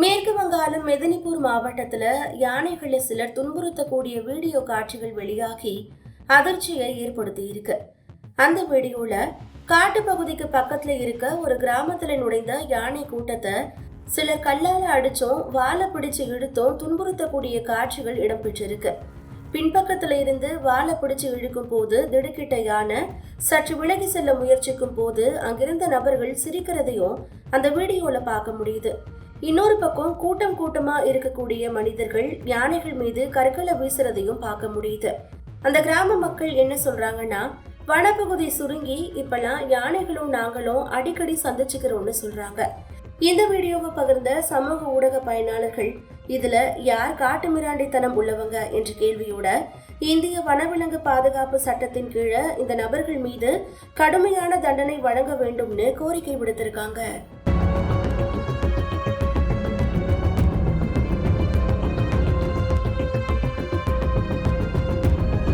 மேற்கு வங்காளம் மெதினிபூர் மாவட்டத்துல யானைகளை சிலர் துன்புறுத்தக்கூடிய வீடியோ காட்சிகள் வெளியாகி அதிர்ச்சியை ஏற்படுத்தி இருக்கு. அந்த வீடியோல காட்டு பகுதிக்கு பக்கத்துல இருக்க ஒரு கிராமத்துல நுழைந்த யானை கூட்டத்தை சிலர் கல்லால அடிச்சும் வாழை பிடிச்சு இழுத்தும் துன்புறுத்தக்கூடிய காட்சிகள் இடம்பெற்றிருக்கு. பின்பக்கத்துல இருந்து வாழை பிடிச்சு இழுக்கும் போது திடுக்கிட்ட யானை சற்று விலகி செல்ல முயற்சிக்கும் போது அங்கிருந்த நபர்கள் சிரிக்கிறதையும் அந்த வீடியோல பார்க்க முடியுது. இன்னொரு பக்கம் கூட்டம் கூட்டமா இருக்கக்கூடிய மனிதர்கள் யானைகள் மீது கற்களை வீசுறதையும் பார்க்க முடியுது. அந்த கிராம மக்கள் என்ன சொல்றாங்கன்னா வனப்பகுதி சுருங்கி இப்பெல்லாம் யானைகளும் நாங்களும் அடிக்கடி சந்திச்சுக்கிறோம்னு சொல்றாங்க. இந்த வீடியோவை பகிர்ந்த சமூக ஊடக பயனாளர்கள் இதுல யார் காட்டு மிராண்டித்தனம் உள்ளவங்க? என்ற கேள்வியோட இந்திய வனவிலங்கு பாதுகாப்பு சட்டத்தின் கீழே இந்த நபர்கள் மீது கடுமையான தண்டனை வழங்க வேண்டும்னு கோரிக்கை விடுத்திருக்காங்க.